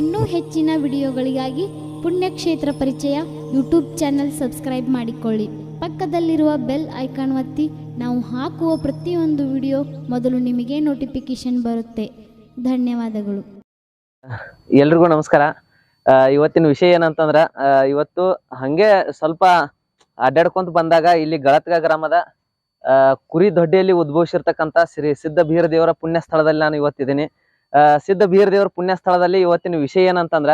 ಇನ್ನೂ ಹೆಚ್ಚಿನ ವಿಡಿಯೋಗಳಿಗಾಗಿ ಪುಣ್ಯಕ್ಷೇತ್ರ ಪರಿಚಯ ಯೂಟ್ಯೂಬ್ ಚಾನೆಲ್ ಸಬ್ಸ್ಕ್ರೈಬ್ ಮಾಡಿಕೊಳ್ಳಿ. ಪಕ್ಕದಲ್ಲಿರುವ ಬೆಲ್ ಐಕಾನ್ ಒತ್ತಿ, ನಾವು ಹಾಕುವ ಪ್ರತಿಯೊಂದು ವಿಡಿಯೋ ಮೊದಲು ನಿಮಗೆ ನೋಟಿಫಿಕೇಶನ್ ಬರುತ್ತೆ. ಧನ್ಯವಾದಗಳು. ಎಲ್ರಿಗೂ ನಮಸ್ಕಾರ. ಇವತ್ತಿನ ವಿಷಯ ಏನಂತಂದ್ರ ಇವತ್ತು ಹಂಗೆ ಸ್ವಲ್ಪ ಅಡ್ಡಾಡ್ಕೊಂತ ಬಂದಾಗ ಇಲ್ಲಿ ಗಳತ್ಗ ಗ್ರಾಮದ ಕುರಿ ದೊಡ್ಡಿಯಲ್ಲಿ ಉದ್ಭವಿಸಿರ್ತಕ್ಕಂತ ಶ್ರೀ ಸಿದ್ಧ ಬೀರ ದೇವರ ಪುಣ್ಯ ಸ್ಥಳದಲ್ಲಿ ನಾನು ಇವತ್ತಿದ್ದೀನಿ. ಸಿದ್ಧ ಬೀರ ದೇವರ ಪುಣ್ಯ ಸ್ಥಳದಲ್ಲಿ ಇವತ್ತಿನ ವಿಷಯ ಏನಂತಂದ್ರ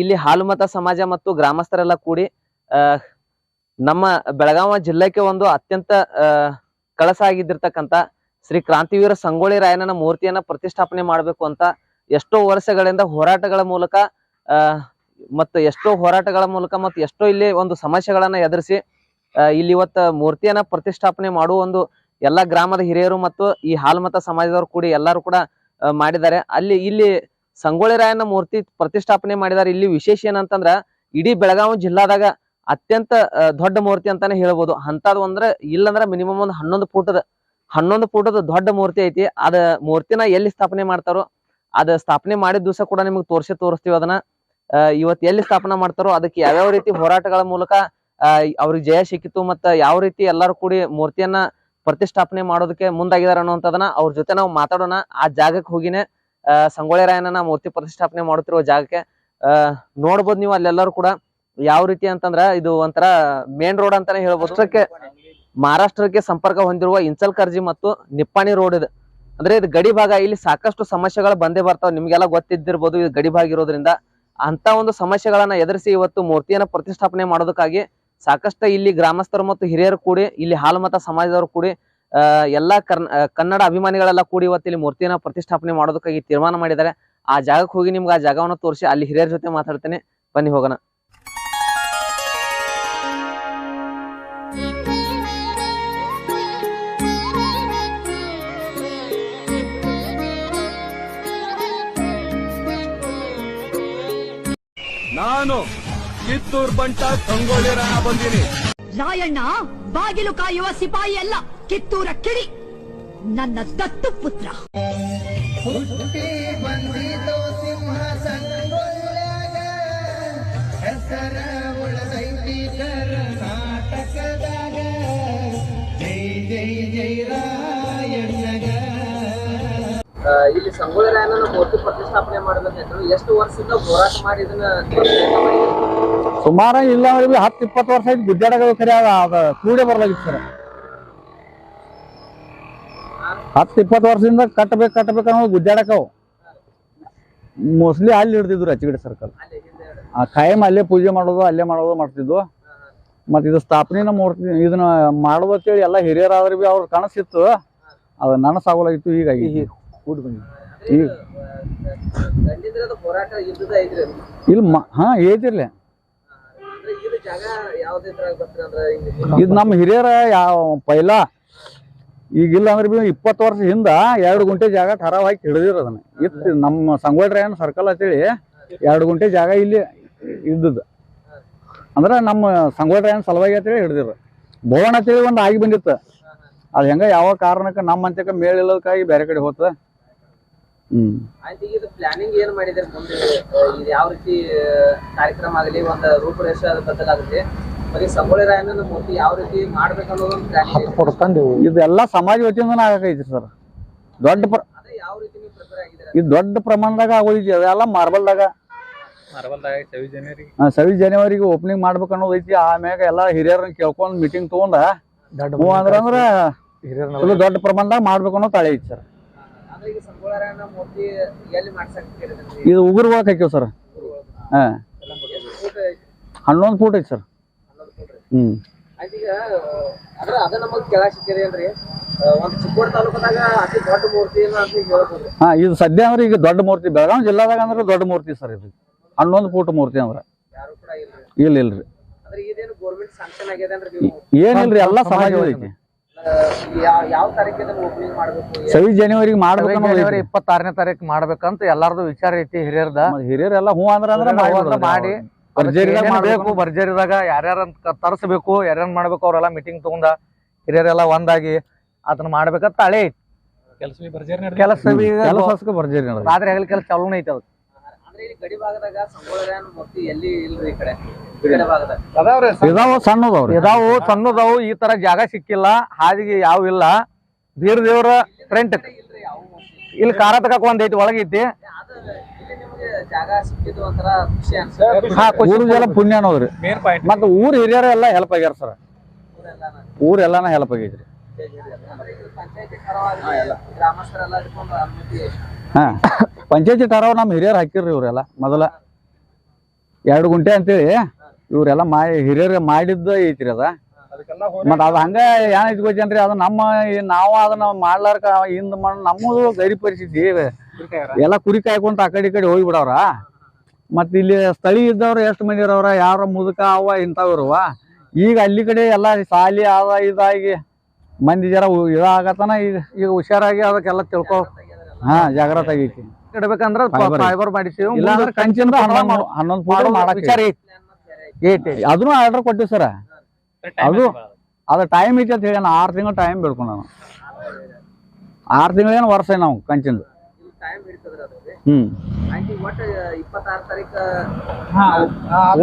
ಇಲ್ಲಿ ಹಾಲುಮತ ಸಮಾಜ ಮತ್ತು ಗ್ರಾಮಸ್ಥರೆಲ್ಲ ಕೂಡಿ ನಮ್ಮ ಬೆಳಗಾವ ಜಿಲ್ಲೆಗೆ ಒಂದು ಅತ್ಯಂತ ಕಳಸ ಆಗಿದ್ದಿರ್ತಕ್ಕಂತ ಶ್ರೀ ಕ್ರಾಂತಿವೀರ ಸಂಗೊಳ್ಳಿ ರಾಯಣ್ಣನ ಮೂರ್ತಿಯನ್ನ ಪ್ರತಿಷ್ಠಾಪನೆ ಮಾಡಬೇಕು ಅಂತ ಎಷ್ಟೋ ವರ್ಷಗಳಿಂದ ಹೋರಾಟಗಳ ಮೂಲಕ ಮತ್ತು ಎಷ್ಟೋ ಹೋರಾಟಗಳ ಮೂಲಕ ಮತ್ತು ಎಷ್ಟೋ ಇಲ್ಲಿ ಒಂದು ಸಮಸ್ಯೆಗಳನ್ನ ಎದುರಿಸಿ ಇಲ್ಲಿ ಇವತ್ತ ಮೂರ್ತಿಯನ್ನ ಪ್ರತಿಷ್ಠಾಪನೆ ಮಾಡುವ ಒಂದು ಎಲ್ಲಾ ಗ್ರಾಮದ ಹಿರಿಯರು ಮತ್ತು ಈ ಹಾಲ್ಮತ ಸಮಾಜದವರು ಕೂಡಿ ಎಲ್ಲರೂ ಕೂಡ ಮಾಡಿದ್ದಾರೆ. ಅಲ್ಲಿ, ಇಲ್ಲಿ ಸಂಗೊಳ್ಳಿ ರಾಯನ ಮೂರ್ತಿ ಪ್ರತಿಷ್ಠಾಪನೆ ಮಾಡಿದ್ದಾರೆ. ಇಲ್ಲಿ ವಿಶೇಷ ಏನಂತಂದ್ರ, ಇಡೀ ಬೆಳಗಾವಿ ಜಿಲ್ಲಾದಾಗ ಅತ್ಯಂತ ದೊಡ್ಡ ಮೂರ್ತಿ ಅಂತಾನೆ ಹೇಳ್ಬೋದು. ಅಂತದ್ ಒಂದ್ರ ಇಲ್ಲಂದ್ರ ಮಿನಿಮಮ್ ಒಂದು ಹನ್ನೊಂದು ಫೂಟದ ಹನ್ನೊಂದು ಫೂಟದ ದೊಡ್ಡ ಮೂರ್ತಿ ಐತಿ. ಅದ ಮೂರ್ತಿನ ಎಲ್ಲಿ ಸ್ಥಾಪನೆ ಮಾಡ್ತಾರೋ, ಅದ ಸ್ಥಾಪನೆ ಮಾಡಿದ ದಿವಸ ಕೂಡ ನಿಮ್ಗೆ ತೋರಿಸಿ ತೋರಿಸ್ತೀವಿ ಅದನ್ನ. ಇವತ್ತು ಎಲ್ಲಿ ಸ್ಥಾಪನೆ ಮಾಡ್ತಾರೋ, ಅದಕ್ಕೆ ಯಾವ್ಯಾವ ರೀತಿ ಹೋರಾಟಗಳ ಮೂಲಕ ಅವ್ರಿಗೆ ಜಯ ಸಿಕ್ಕಿತು ಮತ್ತ ಯಾವ ರೀತಿ ಎಲ್ಲರೂ ಕೂಡಿ ಮೂರ್ತಿಯನ್ನ ಪ್ರತಿಷ್ಠಾಪನೆ ಮಾಡೋದಕ್ಕೆ ಮುಂದಾಗಿದಾರ ಅನ್ನೋಂಥದನ್ನ ಅವ್ರ ಜೊತೆ ನಾವು ಮಾತಾಡೋಣ. ಆ ಜಾಗಕ್ಕೆ ಹೋಗಿನೇ ಸಂಗೊಳ್ಳಿ ರಾಯಣ್ಣನ ಮೂರ್ತಿ ಪ್ರತಿಷ್ಠಾಪನೆ ಮಾಡುತ್ತಿರುವ ಜಾಗಕ್ಕೆ ಅಹ್ ನೋಡ್ಬೋದು ನೀವು ಅಲ್ಲೆಲ್ಲರೂ ಕೂಡ ಯಾವ ರೀತಿ ಅಂತಂದ್ರ ಇದು ಒಂಥರ ಮೇನ್ ರೋಡ್ ಅಂತಾನೆ ಹೇಳ್ಬೋದು. ಮಹಾರಾಷ್ಟ್ರಕ್ಕೆ ಸಂಪರ್ಕ ಹೊಂದಿರುವ ಇನ್ಸಲ್ಕರ್ಜಿ ಮತ್ತು ನಿಪ್ಪಾಣಿ ರೋಡ್ ಇದೆ. ಅಂದ್ರೆ ಇದು ಗಡಿ ಭಾಗ ಇಲ್ಲಿ ಸಾಕಷ್ಟು ಸಮಸ್ಯೆಗಳು ಬಂದೇ ಬರ್ತಾವ. ನಿಮ್ಗೆಲ್ಲ ಗೊತ್ತಿದ್ದಿರ್ಬೋದು ಇದು ಗಡಿ ಭಾಗ ಇರೋದ್ರಿಂದ. ಅಂತ ಒಂದು ಸಮಸ್ಯೆಗಳನ್ನ ಎದುರಿಸಿ ಇವತ್ತು ಮೂರ್ತಿಯನ್ನ ಪ್ರತಿಷ್ಠಾಪನೆ ಮಾಡೋದಕ್ಕಾಗಿ ಸಾಕಷ್ಟು ಇಲ್ಲಿ ಗ್ರಾಮಸ್ಥರು ಮತ್ತು ಹಿರಿಯರು ಕೂಡಿ, ಇಲ್ಲಿ ಹಾಲುಮತ ಸಮಾಜದವರು ಕೂಡಿ ಎಲ್ಲಾ ಕನ್ನಡ ಅಭಿಮಾನಿಗಳೆಲ್ಲ ಕೂಡಿ ಇವತ್ತು ಇಲ್ಲಿ ಮೂರ್ತಿಯನ್ನ ಪ್ರತಿಷ್ಠಾಪನೆ ಮಾಡೋದಕ್ಕಾಗಿ ತೀರ್ಮಾನ ಮಾಡಿದ್ದಾರೆ. ಆ ಜಾಗಕ್ಕೆ ಹೋಗಿ ನಿಮ್ಗೆ ಆ ಜಾಗವನ್ನು ತೋರಿಸಿ, ಅಲ್ಲಿ ಹಿರಿಯರ ಜೊತೆ ಮಾತಾಡ್ತೇನೆ. ಬನ್ನಿ ಹೋಗೋಣ. ನಾನು ಕಿತ್ತೂರ್ ಬಂಟ ಸಂಗೊಳ್ಳಿ ರಾಣ ಬಂದೀನಿ. ರಾಯಣ್ಣ ಬಾಗಿಲು ಕಾಯುವ ಸಿಪಾಯಿ ಅಲ್ಲ ಕಿತ್ತೂರ ಕಿಡಿ. ನನ್ನ ದತ್ತು ಪುತ್ರ. ಹುಟ್ಟಿ ಬಂದಿತೋ ಸಿಂಹ ಸಂಗೊಳ್ಳ್ಯಾಗ ಹೆಸರ ಉಳದೈತಿ ಕರ್ನಾಟಕದಾಗ ಇಲ್ಲಿ ಸಂಗೊಳ್ಳಿ ರಾಯಣ್ಣನ ಮೂರ್ತಿ ಪ್ರತಿಷ್ಠಾಪನೆ ಮಾಡ್ಬೇಕಂದ್ರು ಎಷ್ಟು ವರ್ಷದಿಂದ ಹೋರಾಟ ಮಾಡಿ ಇದನ್ನ ಸುಮಾರ ಇಲ್ಲ ಹತ್ತು ಇಪ್ಪತ್ತು ವರ್ಷ ಆಯ್ತು ಗುದ್ದಾಡಗ ಖರೆ ಅದ ಕೂಡೇ ಬರ್ಲಾಗಿತ್ತು ಸರ್. ಹತ್ತು ಇಪ್ಪತ್ತು ವರ್ಷದಿಂದ ಕಟ್ಟಬೇಕು ಕಟ್ಟಬೇಕು ಅನ್ನೋದು ಗುದ್ದಾಡಕವು ಮೋಸ್ಟ್ಲಿ ಅಲ್ಲಿ ಹಿಡ್ದಿದ್ರು ಅಚ್ಚಿಗಡೆ ಸರ್ಕಲ್. ಆ ಕಾಯಂ ಅಲ್ಲೇ ಪೂಜೆ ಮಾಡೋದು ಅಲ್ಲೇ ಮಾಡೋದು ಮಾಡ್ತಿದ್ವು. ಮತ್ತೆ ಇದು ಸ್ಥಾಪನೆನ ಮೂರ್ತಿ ಇದನ್ನ ಮಾಡೋದು ಅಂತೇಳಿ ಎಲ್ಲ ಹಿರಿಯರಾದ್ರೆ ಭೀ ಅವ್ರ ಕನಸಿತ್ತು. ಅದು ನನಸಾಗೋಲಾಗಿತ್ತು ಹೀಗಾಗಿ. ಕೂಡಿ ಬಂದಿದ್ದು ಈಗ ಇಲ್ಲಿ ಹಾ ಅಂದ್ರೆ ಇದು ನಮ್ಮ ಹಿರಿಯರ ಯಾವ ಪೈಲ. ಈಗಿಲ್ಲ ಅಂದ್ರೆ ಬಿ ಇಪ್ಪತ್ತು ವರ್ಷ ಹಿಂದ ಎರಡು ಗುಂಟೆ ಜಾಗ ಖರಾಬ್ ಹಾಕಿ ಹಿಡಿದಿರ ಅದನ್ನ. ಇತ್ತು ನಮ್ಮ ಸಂಗೊಳ್ಳಿ ರಾಯಣ್ಣ ಸರ್ಕಲ್ ಅಂತೇಳಿ ಎರಡು ಗುಂಟೆ ಜಾಗ ಇಲ್ಲಿ ಇದ್ದದ್ದು. ಅಂದ್ರೆ ನಮ್ಮ ಸಂಗೊಳ್ಳಿ ರಾಯಣ್ಣ ಸಲುವಾಗಿ ಅಂತೇಳಿ ಹಿಡಿದಿರ. ಭೋವಣ ಅಂತೇಳಿ ಒಂದು ಆಗಿ ಬಂದಿತ್ತು. ಅದು ಹೆಂಗ ಯಾವ ಕಾರಣಕ್ಕೆ ನಮ್ಮ ಅಂತ್ಯಕ್ಕೆ ಮೇಳಿಲ್ಲದಕ್ಕಾಗಿ ಬೇರೆ ಕಡೆ ಹೋತ. ಆಯ್ತು ಈಗ ಇದು ಪ್ಲಾನಿಂಗ್ ಏನ್ ಮಾಡಿದ್ರೆ ಮುಂದೆ ಇದು ಯಾವ ರೀತಿ ಕಾರ್ಯಕ್ರಮ ಆಗಲಿ ಒಂದು ರೂಪರೇಷೆ ಅದು ಬದಲಾಗುತ್ತೆ ಬರೀ ಸಂಗೊಳ್ಳಿ ರಾಯಣ್ಣನ ಮೂರ್ತಿ ಯಾವ ರೀತಿ ಮಾಡ್ಬೇಕು ಅನ್ನೋದು ಒಂದು ಇದು. ಇದೆಲ್ಲ ಸಮಾಜ ವತಿಯಿಂದ ಆಗೈತಿ ಸರ್. ದೊಡ್ಡ ಪ್ರ ಅದೇ ಯಾವ ರೀತಿ ನೀವು ಪ್ರಿಪೇರ್ ಆಗಿದ್ದೀರಾ? ಇದು ದೊಡ್ಡ ಪ್ರಮಾಣದಾಗ ಆಗೋದೈತಿ ಅದೆಲ್ಲ ಮಾರ್ಬಲ್ದಾಗ. ಆ, ಸವಿ ಜನವರಿಗೆ ಓಪನಿಂಗ್ ಮಾಡ್ಬೇಕು ಅನ್ನೋದು ಐತಿ ಆಮ್ಯಾಗ ಎಲ್ಲಾ ಹಿರಿಯರನ್ನ ಕೇಳ್ಕೊಂಡ್ ಮೀಟಿಂಗ್ ತಗೊಂಡ ದೊಡ್ಡ ಅಂದ್ರ ಅಂದ್ರ ದೊಡ್ಡ ಪ್ರಮಾಣದಾಗ ಮಾಡ್ಬೇಕು ಅನ್ನೋ ತಳೆ ಐತಿ ಸರ್ ಅಂದ್ರೆ ಈಗ ಸಂಗೊಳ್ಳಿ ರಾಯಣ್ಣ ಮೂರ್ತಿ ಎಲ್ಲಿ ಮಾಡ್ಸಕ್ ಇದು ಉಗುರು ಒಳಗೆ ಹಾಕಿವ್ ಸರ್. ಹಾ. ಹನ್ನೊಂದು ಫೂಟ್ ಐತಿ ಸರ್. ಹ್ಮ್. ಹಾ ಇದು ಸದ್ಯ ಅಂದ್ರೆ ಈಗ ದೊಡ್ಡ ಮೂರ್ತಿ ಬೆಳಗಾವಿ ಜಿಲ್ಲಾದಾಗ ಅಂದ್ರೆ ದೊಡ್ಡ ಮೂರ್ತಿ ಸರ್ ಇದು. ಹನ್ನೊಂದು ಫೂಟ್ ಮೂರ್ತಿ ಅಂದ್ರೆ. ಇಲ್ಲ ಇಲ್ರಿ. ಏನಿಲ್ರಿ ಎಲ್ಲಾ ಸಮಾಜ ಐತಿ. ಆ, ಯಾವ ಓಪನಿಂಗ್ ಮಾಡ್ಬೇಕು? ಸವಿ ಜನವರಿಗೆ ಮಾಡ್ಬೇಕು ಜನವರಿ. ಇಪ್ಪತ್ತಾರನೇ ತಾರೀಕು ಮಾಡ್ಬೇಕಂತ ಎಲ್ಲಾರ್ದು ವಿಚಾರ ಐತಿ ಹಿರಿಯರ್ದ. ಮತ್ತೆ ಹಿರಿಯರೆಲ್ಲ ಹೂ ಅಂದ್ರ ಅಂದ್ರೆ ಮಾಡಿ. ಬೇಕು ಮಾಡ್ಬೇಕು. ಭರ್ಜರಿದಾಗ ಯಾರ್ಯಾರ ತರಿಸ್ಬೇಕು ಯಾರ್ಯಾರ ಮಾಡ್ಬೇಕು ಅವರೆಲ್ಲ ಮೀಟಿಂಗ್ ತಗೊಂಡ ಹಿರಿಯರೆಲ್ಲ ಒಂದಾಗಿ ಅದನ್ನ ಮಾಡ್ಬೇಕಂತ ಹಳೆ ಐತಿ. ಕೆಲಸ ನಡೆದ ರಾತ್ರಿ ಹಗಲ್ ಕೆಲಸ ಚಾಲೂನ ಐತಿ ಅದು. ಅಂದ್ರೆ ಗಡಿ ಭಾಗದಾಗ ಎಲ್ಲಿ ಇಲ್ರಿ ಈ ಕಡೆ? ಇದಾವ ಸಣ್ಣದವ್ರಿ. ಇದಾವು ಸಣ್ಣದಾವು ಈ ತರ ಜಾಗ ಸಿಕ್ಕಿಲ್ಲ ಹಾದಿಗೆ ಯಾವ ಇಲ್ಲ. ಬೀರ್ ದೇವ್ರ ಫ್ರೆಂಟ್ ಇಲ್ಲಿ ಕಾರ ತಗಕ್ ಒಂದ್ ಐತಿ ಒಳಗೈತಿ ಊರಿಗೆಲ್ಲ ಪುಣ್ಯ ಅನ್ನೋದ್ರಿ ಮತ್ತ ಊರ್ ಹಿರಿಯರ ಎಲ್ಲ ಹೆಲ್ಪ್ ಆಗ್ಯಾರ ಸರ್. ಊರೆಲ್ಲಾನ ಹೆಲ್ಪ್ ಆಗೈತ್ರಿ. ಹಾ ಪಂಚಾಯತಿ ಠರಾವ್ ನಮ್ಮ ಹಿರಿಯರ್ ಹಾಕಿರ್ರಿ ಇವ್ರೆಲ್ಲ ಮೊದಲ. ಎರಡು ಗುಂಟೆ ಅಂತೇಳಿ ಇವ್ರೆಲ್ಲ ಮಾಡಿ ಹಿರಿಯರ್ ಮಾಡಿದ್ದ ಐತ್ರಿ ಅದ. ಮತ್ತ ಅದ ಹಂಗ ಏನೈತಿ ಗೊತ್ತೇನ್ರಿ ಅದು ನಮ್ಮ ನಾವು ಅದನ್ನ ಮಾಡ್ಲಾರ್ಕ ಹಿಂದ್ ಮಾಡ ನಮ್ಮದು ಗರಿ ಪರಿಸ್ಥಿತಿ ಎಲ್ಲ ಕುರಿ ಕಾಯ್ಕೊಂತ ಆ ಕಡೆ ಈ ಕಡೆ ಹೋಗ್ಬಿಡವ್ರ. ಮತ್ತ ಇಲ್ಲಿ ಸ್ಥಳೀಯ ಇದ್ದವ್ರ ಎಷ್ಟು ಮಂದಿ ಇರವ್ರ? ಯಾರ ಮುದುಕ ಅವ ಇಂಥವ್ರವ ಈಗ ಅಲ್ಲಿ ಕಡೆ ಎಲ್ಲ ಸಾಲಿ ಅದ ಇದಾಗಿ ಮಂದಿ ಜರ ಇದ ಇದಾಗತನ ಈಗ ಈಗ ಹುಷಾರಾಗಿ ಅದಕ್ಕೆಲ್ಲ ತಿಳ್ಕೊ ಹಾ ಜಾಗ್ರತ ಆಗೈತಿ. ಇಡಬೇಕಂದ್ರ ಫೈಬರ್ ಮಾಡಿಸಿ ಹನ್ನೊಂದು ಹನ್ನೊಂದು ಫುಟ್ ಮಾಡಕ್ ವಿಚಾರ ಐತಿ. ಐತಿ ಅದನ್ನು ಆರ್ಡರ್ ಕೊಟ್ಟಿವಿ ಸರ್ ಅದು ಅದು ಟೈಮ್ ಐತಿ ಅಂತ ಹೇಳಿ ಆರು ತಿಂಗಳು ಟೈಮ್ ಬೇಡ್ಕೊಂಡು ನಾನು ಆರು ತಿಂಗಳೇನು ವರ್ಷ ನಾವು ಕಂಚಿಂದು. ಹ್ಮ್.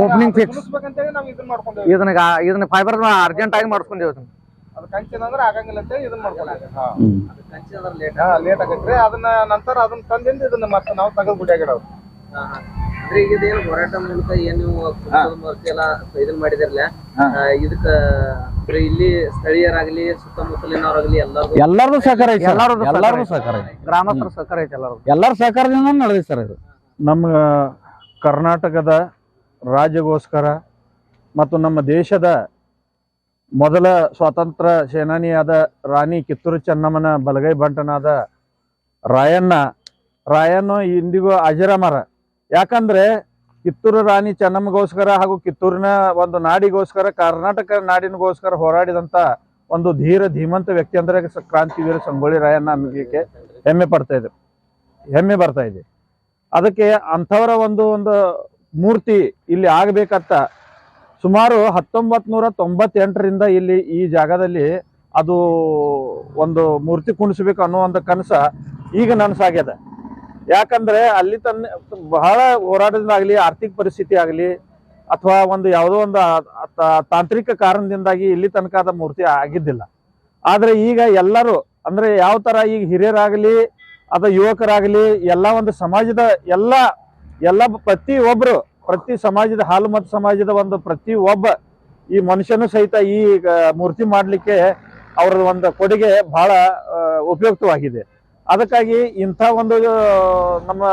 ಓಪನಿಂಗ್ ಫಿಕ್ಸ್ ಇದನ್ನ ಮಾಡ್ಕೊಂಡೇವಿ ಇದನ್ನ ಗಾ- ಇದನ್ನ ಫೈಬರ್ ಅರ್ಜೆಂಟ್ ಆಗಿ ಮಾಡಿಸ್ಕೊಂಡೇವ್ ಅದು ಕಂಚಿನ ಅಂದ್ರೆ ಆಗಂಗಿಲ್ಲ ಅಂತ ಇದನ್ನ ಅಂದ್ರೆ ಲೇಟ್ ಲೇಟ್ ಅದನ್ನ ನಂತರ ಅದನ್ನ ತಂದಿಂದ ಇದನ್ನ ಮತ್ತೆ ನಾವು ತೆಗೆದು ಗುಡಿಯಾಗಿಡವ್ ಅಂದ್ರೆ ಈಗ ಇದೇನು ಹೋರಾಟ ಮೂಲಕ ಏನ್ ನೀವು ಕುಟುಂಬದ ಮೂಲಕ ಎಲ್ಲ ಇದನ್ ಮಾಡಿದಿರಲ್ಲ ಇದಕ್ಕ ಅಂದ್ರೆ ಇಲ್ಲಿ ಸ್ಥಳೀಯರಾಗ್ಲಿ ಸುತ್ತಮುತ್ತಲಿನವರಾಗ್ಲಿ ಎಲ್ಲರೂ ಎಲ್ಲಾರ್ದು ಸಹಕಾರ ಐತಿ ಎಲ್ಲರದು ಎಲ್ಲರದು ಸಹಕಾರ ಐತಿ. ಗ್ರಾಮಸ್ಥರ ಸಹಕಾರ ಐತಿ ಎಲ್ಲರೂ ಎಲ್ಲಾರ ಸಹಕಾರದಿಂದ ನಡೆದೈತಿ ಸರ್ ಇದು. ನಮ್ಮ ಕರ್ನಾಟಕದ ರಾಜ್ಯಗೋಸ್ಕರ ಮತ್ತು ನಮ್ಮ ದೇಶದ ಮೊದಲ ಸ್ವಾತಂತ್ರ್ಯ ಸೇನಾನಿಯಾದ ರಾಣಿ ಕಿತ್ತೂರು ಚೆನ್ನಮ್ಮನ ಬಲಗೈ ಬಂಟನಾದ ರಾಯಣ್ಣ ರಾಯಣ್ಣ ಇಂದಿಗೂ ಅಜರಾಮರ. ಯಾಕಂದ್ರೆ ಕಿತ್ತೂರು ರಾಣಿ ಚೆನ್ನಮ್ಮಗೋಸ್ಕರ ಹಾಗೂ ಕಿತ್ತೂರಿನ ಒಂದು ನಾಡಿಗೋಸ್ಕರ, ಕರ್ನಾಟಕ ನಾಡಿನಗೋಸ್ಕರ ಹೋರಾಡಿದಂತ ಒಂದು ಧೀರ, ಧೀಮಂತ ವ್ಯಕ್ತಿ ಅಂದ್ರೆ ಕ್ರಾಂತಿವೀರ ಸಂಗೊಳ್ಳಿ ರಾಯಣ್ಣ ಅನ್ನೋದಕ್ಕೆ ಹೆಮ್ಮೆ ಪಡ್ತಾ ಇದೆ. ಹೆಮ್ಮೆ ಬರ್ತಾ ಇದೆ. ಅದಕ್ಕೆ ಅಂಥವರ ಒಂದು ಒಂದು ಮೂರ್ತಿ ಇಲ್ಲಿ ಆಗಬೇಕಂತ ಸುಮಾರು ಹತ್ತೊಂಬತ್ ನೂರ ತೊಂಬತ್ತೆಂಟರಿಂದ ಇಲ್ಲಿ ಈ ಜಾಗದಲ್ಲಿ ಅದು ಒಂದು ಮೂರ್ತಿ ಕುಣಿಸ್ಬೇಕು ಅನ್ನೋ ಒಂದು ಕನಸ ಈಗ ನನಸಾಗ್ಯದ. ಯಾಕಂದ್ರೆ ಅಲ್ಲಿ ತನ್ನ ಬಹಳ ಹೋರಾಟದಿಂದ ಆಗಲಿ, ಆರ್ಥಿಕ ಪರಿಸ್ಥಿತಿ ಆಗಲಿ, ಅಥವಾ ಒಂದು ಯಾವುದೋ ಒಂದು ತಾಂತ್ರಿಕ ಕಾರಣದಿಂದಾಗಿ ಇಲ್ಲಿ ತನಕ ಮೂರ್ತಿ ಆಗಿದ್ದಿಲ್ಲ. ಆದ್ರೆ ಈಗ ಎಲ್ಲರೂ, ಅಂದ್ರೆ ಯಾವ ತರ ಈಗ ಹಿರಿಯರಾಗಲಿ, ಅಥವಾ ಯುವಕರಾಗಲಿ, ಎಲ್ಲ ಒಂದು ಸಮಾಜದ ಎಲ್ಲ ಎಲ್ಲ ಪ್ರತಿ ಒಬ್ರು, ಪ್ರತಿ ಸಮಾಜದ ಹಾಲು ಮತ್ತು ಸಮಾಜದ ಒಂದು ಪ್ರತಿ ಒಬ್ಬ ಈ ಮನುಷ್ಯನು ಸಹಿತ ಈ ಮೂರ್ತಿ ಮಾಡಲಿಕ್ಕೆ ಅವರ ಒಂದು ಕೊಡುಗೆ ಬಹಳ ಉಪಯುಕ್ತವಾಗಿದೆ. ಅದಕ್ಕಾಗಿ ಇಂಥ ಒಂದು ನಮ್ಮ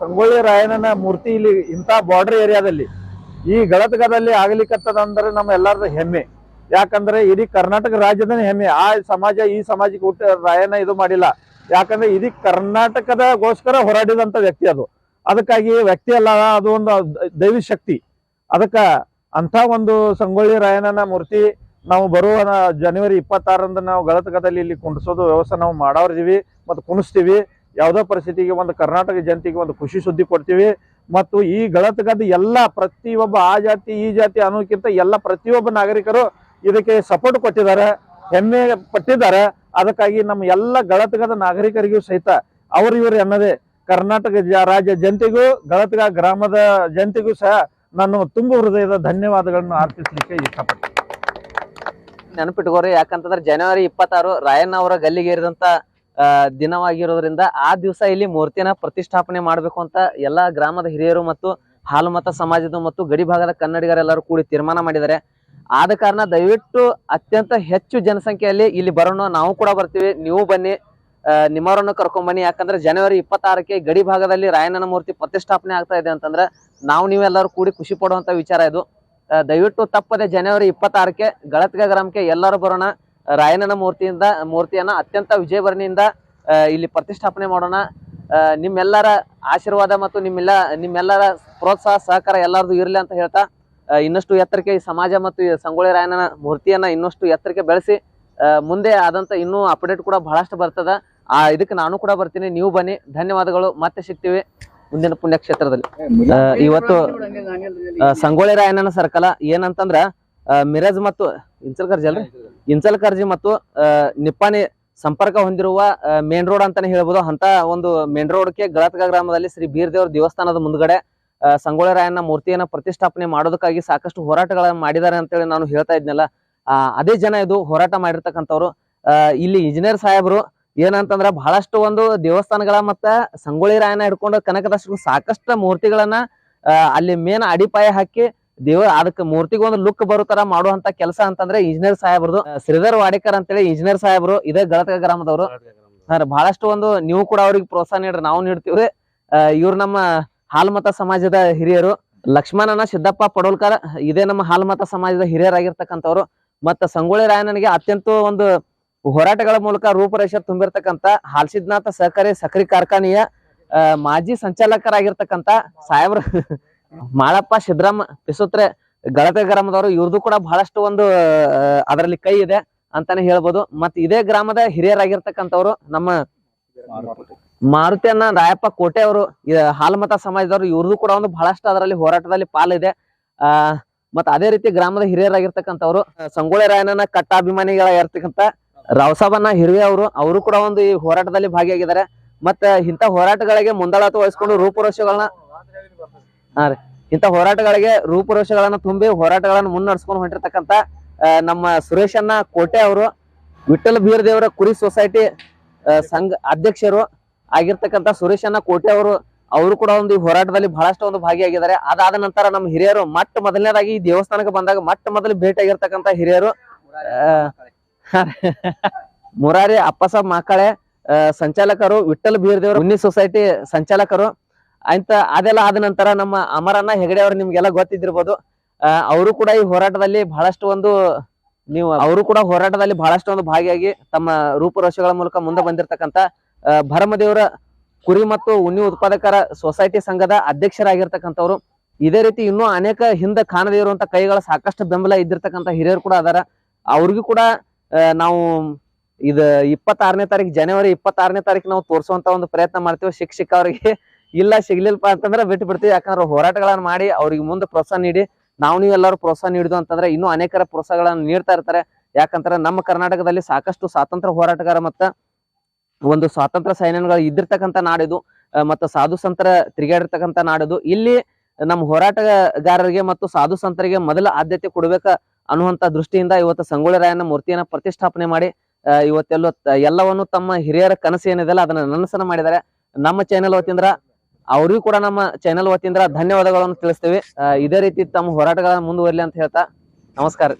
ಸಂಗೊಳ್ಳಿ ರಾಯಣ್ಣನ ಮೂರ್ತಿ ಇಲ್ಲಿ ಇಂಥ ಬಾರ್ಡರ್ ಏರಿಯಾದಲ್ಲಿ ಈ ಗಳತಗದಲ್ಲಿ ಆಗ್ಲಿಕ್ಕತ್ತದಂದ್ರೆ ನಮ್ಮ ಎಲ್ಲರದ ಹೆಮ್ಮೆ. ಯಾಕಂದ್ರೆ ಇಡೀ ಕರ್ನಾಟಕ ರಾಜ್ಯದ ಹೆಮ್ಮೆ. ಆ ಸಮಾಜ, ಈ ಸಮಾಜಕ್ಕೆ ಹುಟ್ಟ ರಾಯಣ್ಣ ಇದು ಮಾಡಿಲ್ಲ. ಯಾಕಂದ್ರೆ ಇಡೀ ಕರ್ನಾಟಕದಗೋಸ್ಕರ ಹೋರಾಡಿದಂತ ವ್ಯಕ್ತಿ ಅದು. ಅದಕ್ಕಾಗಿ ವ್ಯಕ್ತಿ ಅಲ್ಲ, ಅದು ಒಂದು ದೈವಿ ಶಕ್ತಿ. ಅದಕ್ಕ ಅಂಥ ಒಂದು ಸಂಗೊಳ್ಳಿ ರಾಯಣ್ಣನ ಮೂರ್ತಿ ನಾವು ಬರುವ ಜನವರಿ ಇಪ್ಪತ್ತಾರರಂದು ನಾವು ಗಲತಕದಲ್ಲಿ ಇಲ್ಲಿ ಕುಂಡಿಸೋದು, ವ್ಯವಸ್ಥೆ ನಾವು ಮಾಡೋರಿದ್ದೀವಿ ಮತ್ತು ಕುಣಿಸ್ತೀವಿ. ಯಾವುದೋ ಪರಿಸ್ಥಿತಿಗೆ ಒಂದು ಕರ್ನಾಟಕ ಜನತೆಗೆ ಒಂದು ಖುಷಿ ಸುದ್ದಿ ಕೊಡ್ತೀವಿ. ಮತ್ತು ಈ ಗಳತಕದ ಎಲ್ಲ ಪ್ರತಿಯೊಬ್ಬ ಆ ಜಾತಿ, ಈ ಜಾತಿ ಅನ್ನೋಕ್ಕಿಂತ ಎಲ್ಲ ಪ್ರತಿಯೊಬ್ಬ ನಾಗರಿಕರು ಇದಕ್ಕೆ ಸಪೋರ್ಟ್ ಕೊಟ್ಟಿದ್ದಾರೆ, ಹೆಮ್ಮೆ ಪಟ್ಟಿದ್ದಾರೆ. ಅದಕ್ಕಾಗಿ ನಮ್ಮ ಎಲ್ಲ ಗಳತಕದ ನಾಗರಿಕರಿಗೂ ಸಹಿತ ಅವರು ಇವರು ಎನ್ನದೆ ಕರ್ನಾಟಕ ರಾಜ್ಯ ಜನತೆಗೂ ಗಳತಗ ಗ್ರಾಮದ ಜನತೆಗೂ ಸಹ ನಾನು ತುಂಬು ಹೃದಯದ ಧನ್ಯವಾದಗಳನ್ನು ಅರ್ಪಿಸಲಿಕ್ಕೆ ಇಷ್ಟಪಡ್ತೀನಿ. ನೆನಪಿಟ್ಕೋರಿ, ಯಾಕಂತಂದ್ರೆ ಜನವರಿ ಇಪ್ಪತ್ತಾರು ರಾಯಣ್ಣ ಅವರ ಗಲ್ಲಿಗೇರಿದಂತ ದಿನವಾಗಿರೋದ್ರಿಂದ ಆ ದಿವಸ ಇಲ್ಲಿ ಮೂರ್ತಿನ ಪ್ರತಿಷ್ಠಾಪನೆ ಮಾಡ್ಬೇಕು ಅಂತ ಎಲ್ಲಾ ಗ್ರಾಮದ ಹಿರಿಯರು ಮತ್ತು ಹಾಲುಮತ ಸಮಾಜದ ಮತ್ತು ಗಡಿ ಭಾಗದ ಕನ್ನಡಿಗರೆಲ್ಲರೂ ಕೂಡಿ ತೀರ್ಮಾನ ಮಾಡಿದ್ದಾರೆ. ಆದ ಕಾರಣ ದಯವಿಟ್ಟು ಅತ್ಯಂತ ಹೆಚ್ಚು ಜನಸಂಖ್ಯೆಯಲ್ಲಿ ಇಲ್ಲಿ ಬರೋಣ, ನಾವು ಕೂಡ ಬರ್ತೀವಿ, ನೀವು ಬನ್ನಿ ನಿಮ್ಮವರನ್ನು ಕರ್ಕೊಂಡ್ ಬನ್ನಿ. ಯಾಕಂದ್ರೆ ಜನವರಿ ಇಪ್ಪತ್ತಾರಕ್ಕೆ ಗಡಿ ಭಾಗದಲ್ಲಿ ರಾಯಣ್ಣನ ಮೂರ್ತಿ ಪ್ರತಿಷ್ಠಾಪನೆ ಆಗ್ತಾ ಇದೆ ಅಂತಂದ್ರೆ ನಾವು ನೀವೆಲ್ಲರೂ ಕೂಡಿ ಖುಷಿ ಪಡುವಂತ ವಿಚಾರ ಇದು. ದಯವಿಟ್ಟು ತಪ್ಪದೆ ಜನವರಿ ಇಪ್ಪತ್ತಾರಕ್ಕೆ ಗಳತ್ಗ ಗ್ರಾಮಕ್ಕೆ ಎಲ್ಲರೂ ಬರೋಣ. ರಾಯಣ್ಣನ ಮೂರ್ತಿಯಿಂದ, ಮೂರ್ತಿಯನ್ನ ಅತ್ಯಂತ ವಿಜಯಭರಣಿಯಿಂದ ಇಲ್ಲಿ ಪ್ರತಿಷ್ಠಾಪನೆ ಮಾಡೋಣ. ನಿಮ್ಮೆಲ್ಲರ ಆಶೀರ್ವಾದ ಮತ್ತು ನಿಮ್ಮೆಲ್ಲ, ನಿಮ್ಮೆಲ್ಲರ ಪ್ರೋತ್ಸಾಹ, ಸಹಕಾರ ಎಲ್ಲರದು ಇರಲಿ ಅಂತ ಹೇಳ್ತಾ ಇನ್ನಷ್ಟು ಎತ್ತರಕ್ಕೆ ಈ ಸಮಾಜ ಮತ್ತು ಸಂಗೊಳ್ಳಿ ರಾಯಣ್ಣನ ಮೂರ್ತಿಯನ್ನ ಇನ್ನಷ್ಟು ಎತ್ತರಕ್ಕೆ ಬೆಳೆಸಿ ಮುಂದೆ ಆದಂತ ಇನ್ನೂ ಅಪ್ಡೇಟ್ ಕೂಡ ಬಹಳಷ್ಟು ಬರ್ತದ. ಆ, ಇದಕ್ಕೆ ನಾನು ಕೂಡ ಬರ್ತೀನಿ. ನೀವು ಬನ್ನಿ. ಧನ್ಯವಾದಗಳು. ಮತ್ತೆ ಸಿಗ್ತೀವಿ. ಮುಂದಿನ ಪುಣ್ಯಕ್ಷೇತ್ರದಲ್ಲಿ. ಆ, ಇವತ್ತು ಸಂಗೊಳ್ಳಿ ರಾಯಣ್ಣನ ಸರ್ಕಲ ಏನಂತಂದ್ರ ಆ, ಮಿರಜ್ ಮತ್ತು ಇನ್ಸಲ್ಕರ್ಜಿ ಅಲ್ರಿ? ಇನ್ಸಲ್ಕರ್ಜಿ ಮತ್ತು ನಿಪ್ಪಾಣಿ ಸಂಪರ್ಕ ಹೊಂದಿರುವ ಮೇನ್ ರೋಡ್ ಅಂತಾನೆ ಹೇಳ್ಬೋದು. ಅಂತ ಒಂದು ಮೇನ್ ರೋಡ್ಗೆ ಗಳತ್ಗ ಗ್ರಾಮದಲ್ಲಿ ಶ್ರೀ ಬೀರ್ದೇವ್ರ ದೇವಸ್ಥಾನದ ಮುಂದ್ಗಡೆ ಸಂಗೊಳ್ಳಿ ರಾಯಣ್ಣ ಮೂರ್ತಿಯನ್ನ ಪ್ರತಿಷ್ಠಾಪನೆ ಮಾಡೋದಕ್ಕಾಗಿ ಸಾಕಷ್ಟು ಹೋರಾಟಗಳನ್ನ ಮಾಡಿದ್ದಾರೆ ಅಂತೇಳಿ ನಾನು ಹೇಳ್ತಾ ಇದ್ನಲ್ಲ. ಅದೇ ಜನ ಇದು ಹೋರಾಟ ಮಾಡಿರ್ತಕ್ಕಂಥವ್ರು. ಇಲ್ಲಿ ಇಂಜಿನಿಯರ್ ಸಾಹೇಬರು ಏನಂತಂದ್ರ ಬಹಳಷ್ಟು ಒಂದು ದೇವಸ್ಥಾನಗಳ ಮತ್ತ ಸಂಗೊಳ್ಳಿ ರಾಯನ ಹಿಡ್ಕೊಂಡು ಕನಕದಾಸರು ಸಾಕಷ್ಟು ಮೂರ್ತಿಗಳನ್ನ ಅಲ್ಲಿ ಮೇನ್ ಅಡಿಪಾಯ ಹಾಕಿ ದೇವ, ಅದಕ್ಕೆ ಮೂರ್ತಿಗೆ ಒಂದು ಲುಕ್ ಬರೋ ತರ ಮಾಡುವಂತ ಕೆಲಸ ಅಂತಂದ್ರೆ ಇಂಜಿನಿಯರ್ ಸಾಹೇಬ್ರದು. ಶ್ರೀಧರ್ ವಾಡೇಕರ್ ಅಂತೇಳಿ ಇಂಜಿನಿಯರ್ ಸಾಹೇಬ್ರು, ಇದೇ ಗಳತಕ ಗ್ರಾಮದವರು. ಸರ್ ಬಹಳಷ್ಟು ಒಂದು ನೀವು ಕೂಡ ಅವ್ರಿಗೆ ಪ್ರೋತ್ಸಾಹ ನೀಡ್ರಿ, ನಾವು ನೀಡ್ತೀವ್ರಿ ಇವ್ರು ನಮ್ಮ ಹಾಲ್ಮತ ಸಮಾಜದ ಹಿರಿಯರು. ಲಕ್ಷ್ಮಣನ ಸಿದ್ದಪ್ಪ ಪಡೋಲ್ಕರ್, ಇದೇ ನಮ್ಮ ಹಾಲ್ಮತ ಸಮಾಜದ ಹಿರಿಯರಾಗಿರ್ತಕ್ಕಂಥವ್ರು. ಮತ್ತ ಸಂಗೊಳ್ಳಿ ರಾಯಣ್ಣನಿಗೆ ಅತ್ಯಂತ ಒಂದು ಹೋರಾಟಗಳ ಮೂಲಕ ರೂಪರೇಷೆ ತುಂಬಿರ್ತಕ್ಕಂಥ ಹಾಲ್ಸಿದ್ನಾಥ ಸಹಕಾರಿ ಸಕ್ಕರೆ ಕಾರ್ಖಾನೆಯ ಮಾಜಿ ಸಂಚಾಲಕರಾಗಿರ್ತಕ್ಕಂಥ ಸಾಹೇಬ್ರ ಮಾಳಪ್ಪ ಸಿದ್ದರಾಮ ಪಿಸುತ್ರೆ ಗಳತೆ ಗ್ರಾಮದವರು ಇವ್ರದ್ದು ಕೂಡ ಬಹಳಷ್ಟು ಒಂದು ಅದರಲ್ಲಿ ಕೈ ಇದೆ ಅಂತಾನೆ ಹೇಳ್ಬೋದು. ಮತ್ತೆ ಇದೇ ಗ್ರಾಮದ ಹಿರಿಯರಾಗಿರ್ತಕ್ಕಂಥವ್ರು ನಮ್ಮ ಮಾರುತಿಯನ್ನ ರಾಯಪ್ಪ ಕೋಟೆ ಅವರು ಹಾಲ್ಮತ ಸಮಾಜದವರು ಇವ್ರದ್ದು ಕೂಡ ಒಂದು ಬಹಳಷ್ಟು ಅದರಲ್ಲಿ ಹೋರಾಟದಲ್ಲಿ ಪಾಲಿದೆ. ಆ, ಮತ್ತೆ ಅದೇ ರೀತಿ ಗ್ರಾಮದ ಹಿರಿಯರಾಗಿರ್ತಕ್ಕಂಥವ್ರು ಸಂಗೊಳ್ಳಿ ರಾಯಣ್ಣನ ಕಟ್ಟಾಭಿಮಾನಿಗಳಾಗಿರ್ತಕ್ಕಂಥ ರಾವ್ಸಾಬನ್ನ ಹಿರಿಯ ಅವರು ಅವರು ಕೂಡ ಒಂದು ಈ ಹೋರಾಟದಲ್ಲಿ ಭಾಗಿಯಾಗಿದ್ದಾರೆ. ಮತ್ತೆ ಇಂಥ ಹೋರಾಟಗಳಿಗೆ ಮುಂದಾಳತ್ವ ವಹಿಸಿಕೊಂಡು ರೂಪುರೋಷಗಳನ್ನ ಹಾ ರೀ. ಇಂಥ ಹೋರಾಟಗಳಿಗೆ ರೂಪುರೋಷಗಳನ್ನ ತುಂಬಿ ಹೋರಾಟಗಳನ್ನ ಮುನ್ನಡೆಸ್ಕೊಂಡು ಹೊಂಟಿರ್ತಕ್ಕಂತ ನಮ್ಮ ಸುರೇಶನ್ನ ಕೋಟೆ ಅವರು, ವಿಠ್ಠಲ ಬೀರದೇವರ ಕುರಿ ಸೊಸೈಟಿ ಸಂಘ ಅಧ್ಯಕ್ಷರು ಆಗಿರ್ತಕ್ಕಂಥ ಸುರೇಶನ್ನ ಕೋಟೆ ಅವರು ಅವರು ಕೂಡ ಒಂದು ಈ ಹೋರಾಟದಲ್ಲಿ ಬಹಳಷ್ಟು ಒಂದು ಭಾಗಿಯಾಗಿದ್ದಾರೆ. ಅದಾದ ನಂತರ ನಮ್ಮ ಹಿರಿಯರು ಮಟ್ಟ ಮೊದಲನೇದಾಗಿ ಈ ದೇವಸ್ಥಾನಕ್ಕೆ ಬಂದಾಗ ಮೊಟ್ಟ ಮೊದಲು ಭೇಟಿಯಾಗಿರ್ತಕ್ಕಂಥ ಹಿರಿಯರು ಮುರಾರಿ ಅಪ್ಪಸಾಬ್ ಮಾಕಳೆ ಸಂಚಾಲಕರು ವಿಠಲ್ ಬೀರದೇವರು ಉನ್ನಿ ಸೊಸೈಟಿ ಸಂಚಾಲಕರು. ಅಂತ ಅದೆಲ್ಲ ಆದ ನಂತರ ನಮ್ಮ ಅಮರಣ್ಣ ಹೆಗಡೆ ಅವರು ನಿಮ್ಗೆಲ್ಲ ಗೊತ್ತಿದ್ದಿರ್ಬೋದು. ಅವರು ಕೂಡ ಈ ಹೋರಾಟದಲ್ಲಿ ಬಹಳಷ್ಟು ಒಂದು, ನೀವು, ಅವರು ಕೂಡ ಹೋರಾಟದಲ್ಲಿ ಬಹಳಷ್ಟು ಒಂದು ಭಾಗಿಯಾಗಿ ತಮ್ಮ ರೂಪುರೇಷೆಗಳ ಮೂಲಕ ಮುಂದೆ ಬಂದಿರತಕ್ಕಂತ ಭರಮದೇವರ ಕುರಿ ಮತ್ತು ಉಣ್ಣಿ ಉತ್ಪಾದಕರ ಸೊಸೈಟಿ ಸಂಘದ ಅಧ್ಯಕ್ಷರಾಗಿರ್ತಕ್ಕಂಥವ್ರು. ಇದೇ ರೀತಿ ಇನ್ನೂ ಅನೇಕ ಹಿಂದೆ ಕಾಣದೇ ಇರುವಂತ ಕೈಗಳ ಸಾಕಷ್ಟು ಬೆಂಬಲ ಇದ್ದಿರ್ತಕ್ಕಂಥ ಹಿರಿಯರು ಕೂಡ ಅದಾರ. ಅವ್ರಿಗೂ ಕೂಡ ನಾವು ಇದ ಇಪ್ಪತ್ತಾರನೇ ತಾರೀಕು ಜನವರಿ ಇಪ್ಪತ್ತಾರನೇ ತಾರೀಕು ನಾವು ತೋರಿಸುವಂತ ಒಂದು ಪ್ರಯತ್ನ ಮಾಡ್ತೀವಿ ಶಿಕ್ಷಕ ಅವರಿಗೆ. ಇಲ್ಲ ಸಿಗ್ಲಿಲ್ಲಪ್ಪ ಅಂತಂದ್ರೆ ಬಿಟ್ಟು ಬಿಡ್ತೀವಿ. ಯಾಕಂದ್ರೆ ಹೋರಾಟಗಳನ್ನ ಮಾಡಿ ಅವ್ರಿಗೆ ಮುಂದೆ ಪ್ರೋತ್ಸಾಹ ನೀಡಿ, ನಾವು ನೀವು ಎಲ್ಲರೂ ಪ್ರೋತ್ಸಾಹ ನೀಡಿದ್ವು ಅಂತಂದ್ರೆ ಇನ್ನೂ ಅನೇಕರ ಪ್ರೋತ್ಸಾಹಗಳನ್ನು ನೀಡ್ತಾ ಇರ್ತಾರೆ. ಯಾಕಂದ್ರೆ ನಮ್ಮ ಕರ್ನಾಟಕದಲ್ಲಿ ಸಾಕಷ್ಟು ಸ್ವಾತಂತ್ರ್ಯ ಹೋರಾಟಗಾರ ಮತ್ತ ಒಂದು ಸ್ವಾತಂತ್ರ್ಯ ಸೈನ್ಯಗಳು ಇದ್ದಿರ್ತಕ್ಕಂಥ ನಾಡಿದು ಮತ್ತು ಸಾಧು ಸಂತರ ತಿರುಗಾಡಿರ್ತಕ್ಕಂಥ ನಾಡಿದು. ಇಲ್ಲಿ ನಮ್ಮ ಹೋರಾಟಗಾರರಿಗೆ ಮತ್ತು ಸಾಧು ಸಂತರಿಗೆ ಮೊದಲ ಆದ್ಯತೆ ಕೊಡ್ಬೇಕ ಅನ್ನುವಂತ ದೃಷ್ಟಿಯಿಂದ ಇವತ್ತು ಸಂಗೊಳ್ಳಿ ರಾಯನ ಮೂರ್ತಿಯನ್ನ ಪ್ರತಿಷ್ಠಾಪನೆ ಮಾಡಿ ಇವತ್ತೆಲ್ಲ ಎಲ್ಲವನ್ನು ತಮ್ಮ ಹಿರಿಯರ ಕನಸು ಏನಿದೆಲ್ಲ ಅದನ್ನ ನನಸನ ಮಾಡಿದ್ದಾರೆ. ನಮ್ಮ ಚಾನೆಲ್ ವತಿಯಿಂದ ಅವ್ರಿಗೂ ಕೂಡ ನಮ್ಮ ಚಾನೆಲ್ ವತಿಯಿಂದ ಧನ್ಯವಾದಗಳನ್ನು ತಿಳಿಸ್ತೀವಿ. ಇದೇ ರೀತಿ ತಮ್ಮ ಹೋರಾಟಗಳನ್ನ ಮುಂದುವರಲಿ ಅಂತ ಹೇಳ್ತಾ, ನಮಸ್ಕಾರ